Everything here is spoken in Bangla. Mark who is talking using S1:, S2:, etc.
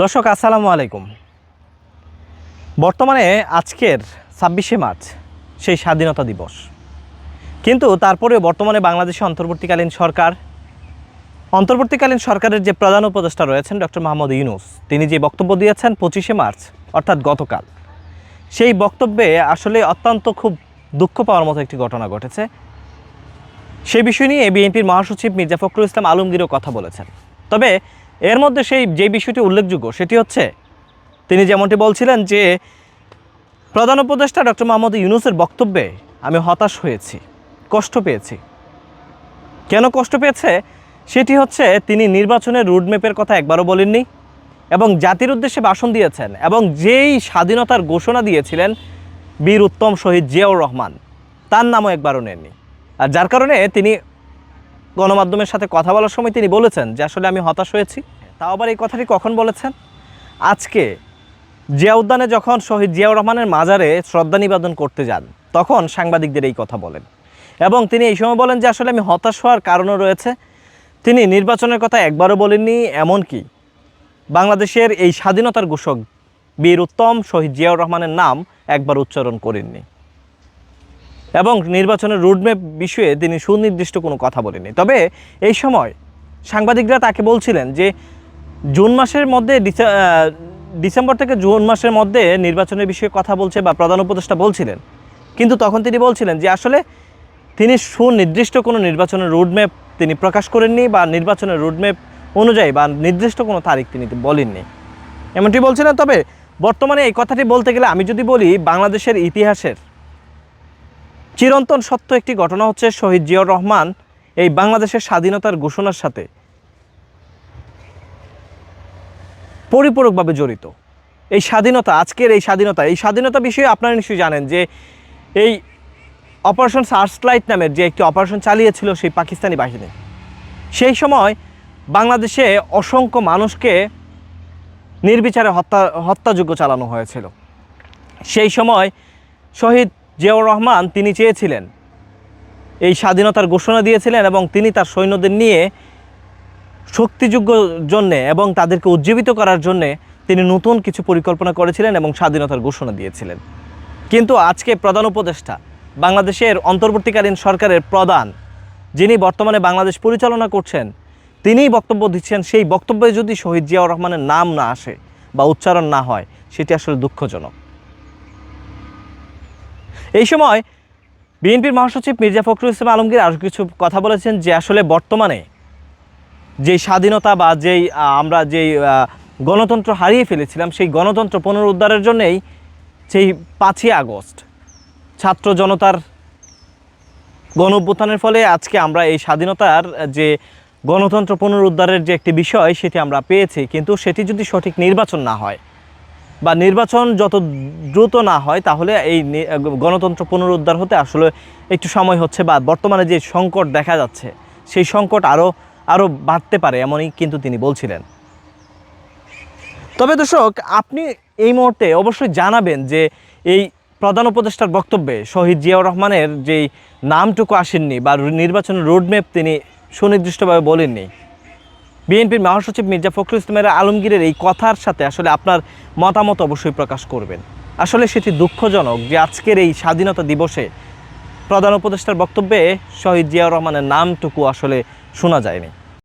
S1: দর্শক, আসসালামু আলাইকুম। বর্তমানে আজকের ছাব্বিশে মার্চ, সেই স্বাধীনতা দিবস। কিন্তু তারপরেও বর্তমানে বাংলাদেশে অন্তর্বর্তীকালীন সরকার, অন্তর্বর্তীকালীন সরকারের যে প্রধান উপদেষ্টা রয়েছেন ডক্টর মোহাম্মদ ইউনুস, তিনি যে বক্তব্য দিয়েছেন পঁচিশে মার্চ, অর্থাৎ গতকাল, সেই বক্তব্যে আসলে অত্যন্ত খুব দুঃখ পাওয়ার মতো একটি ঘটনা ঘটেছে। সেই বিষয় নিয়ে বিএনপির মহাসচিব মির্জা ফখরুল ইসলাম আলমগীরও কথা বলেছেন। তবে এর মধ্যে সেই যে বিষয়টি উল্লেখযোগ্য সেটি হচ্ছে, তিনি যেমনটি বলছিলেন যে প্রধান উপদেষ্টা ডক্টর মোহাম্মদ ইউনুসের বক্তব্যে আমি হতাশ হয়েছি, কষ্ট পেয়েছি। কেন কষ্ট পেয়েছে? সেটি হচ্ছে তিনি নির্বাচনের রুটম্যাপের কথা একবারও বলেননি এবং জাতির উদ্দেশ্যে ভাষণ দিয়েছেন এবং যেই স্বাধীনতার ঘোষণা দিয়েছিলেন বীর উত্তম শহীদ জিয়াউর রহমান, তার নামও একবারও নেননি। আর যার কারণে তিনি গণমাধ্যমের সাথে কথা বলার সময় তিনি বলেছেন যে আসলে আমি হতাশ হয়েছি। তাও আবার এই কথাটি কখন বলেছেন? আজকে জিয়া উদ্যানে যখন শহীদ জিয়াউর রহমানের মাজারে শ্রদ্ধা নিবেদন করতে যান, তখন সাংবাদিকদের এই কথা বলেন। এবং তিনি এই সময় বলেন যে আসলে আমি হতাশ হওয়ার কারণও রয়েছে। তিনি নির্বাচনের কথা একবারও বলেননি, এমনকি বাংলাদেশের এই স্বাধীনতার ঘোষক বীর উত্তম শহীদ জিয়াউর রহমানের নাম একবার উচ্চারণ করেননি। এবং নির্বাচনের রুটম্যাপ বিষয়ে তিনি সুনির্দিষ্ট কোনো কথা বলেনি তবে এই সময় সাংবাদিকরা তাকে বলছিলেন যে, জুন মাসের মধ্যে ডিসেম্বর থেকে জুন মাসের মধ্যে নির্বাচনের বিষয়ে কথা বলছে বা প্রধান উপদেষ্টা বলছিলেন। কিন্তু তখন তিনি বলছিলেন যে, আসলে তিনি সুনির্দিষ্ট কোনো নির্বাচনের রুটম্যাপ তিনি প্রকাশ করেননি বা নির্বাচনের রুটম্যাপ অনুযায়ী বা নির্দিষ্ট কোনো তারিখ তিনি বলেননি। এমনটি বলছিলেন তবে বর্তমানে এই কথাটি বলতে গেলে আমি যদি বলি, বাংলাদেশের ইতিহাসের চিরন্তন সত্য একটি ঘটনা হচ্ছে শহীদ জিয়াউর রহমান এই বাংলাদেশের স্বাধীনতার ঘোষণার সাথে পরিপূরকভাবে জড়িত। এই স্বাধীনতা, আজকের এই স্বাধীনতা এই স্বাধীনতা বিষয়ে আপনারা নিশ্চয়ই জানেন যে এই অপারেশন সার্চলাইট নামের যে একটি অপারেশন চালিয়েছিল সেই পাকিস্তানি বাহিনী, সেই সময় বাংলাদেশে অসংখ্য মানুষকে নির্বিচারে হত্যা হত্যাযোগ্য চালানো হয়েছিল। সেই সময় শহীদ জিয়াউর রহমান তিনি চেয়েছিলেন। এই স্বাধীনতার ঘোষণা দিয়েছিলেন এবং তিনি তার সৈন্যদের নিয়ে শক্তিযোগ্য জন্যে এবং তাদেরকে উজ্জীবিত করার জন্যে তিনি নতুন কিছু পরিকল্পনা করেছিলেন এবং স্বাধীনতার ঘোষণা দিয়েছিলেন। কিন্তু আজকে প্রধান উপদেষ্টা, বাংলাদেশের অন্তর্বর্তীকালীন সরকারের প্রধান, যিনি বর্তমানে বাংলাদেশ পরিচালনা করছেন, তিনিই বক্তব্য দিচ্ছেন, সেই বক্তব্যে যদি শহীদ জিয়াউর রহমানের নাম না আসে বা উচ্চারণ না হয়, সেটি আসলে দুঃখজনক। এই সময় বিএনপির মহাসচিব মির্জা ফখরুল ইসলাম আলমগীর আরও কিছু কথা বলেছেন যে আসলে বর্তমানে যেই স্বাধীনতা বা যেই আমরা যেই গণতন্ত্র হারিয়ে ফেলেছিলাম, সেই গণতন্ত্র পুনরুদ্ধারের জন্যেই সেই পাঁচই আগস্ট ছাত্র জনতার গণ অভ্যুত্থানের ফলে আজকে আমরা এই স্বাধীনতার যে গণতন্ত্র পুনরুদ্ধারের যে একটি বিষয়, সেটি আমরা পেয়েছি। কিন্তু সেটি যদি সঠিক নির্বাচন না হয় বা নির্বাচন যত দ্রুত না হয়, তাহলে এই গণতন্ত্র পুনরুদ্ধার হতে আসলে একটু সময় হচ্ছে বা বর্তমানে যে সংকট দেখা যাচ্ছে, সেই সংকট আরও আরও বাড়তে পারে এমনই কিন্তু তিনি বলছিলেন। তবে দর্শক, আপনি এই মুহূর্তে অবশ্যই জানাবেন যে এই প্রধান উপদেষ্টার বক্তব্যে শহীদ জিয়াউর রহমানের যেই নামটুকু আসেননি বা নির্বাচনের রোডম্যাপ তিনি সুনির্দিষ্টভাবে বলেননি বিএনপির মহাসচিব মির্জা ফখরুল ইসলামের আলমগীরের এই কথার সাথে আসলে আপনার মতামত অবশ্যই প্রকাশ করবেন। আসলে সেটি দুঃখজনক যে আজকের এই স্বাধীনতা দিবসে প্রধান উপদেষ্টার বক্তব্যে শহীদ জিয়াউর রহমানের নামটুকু আসলে শোনা যায়নি।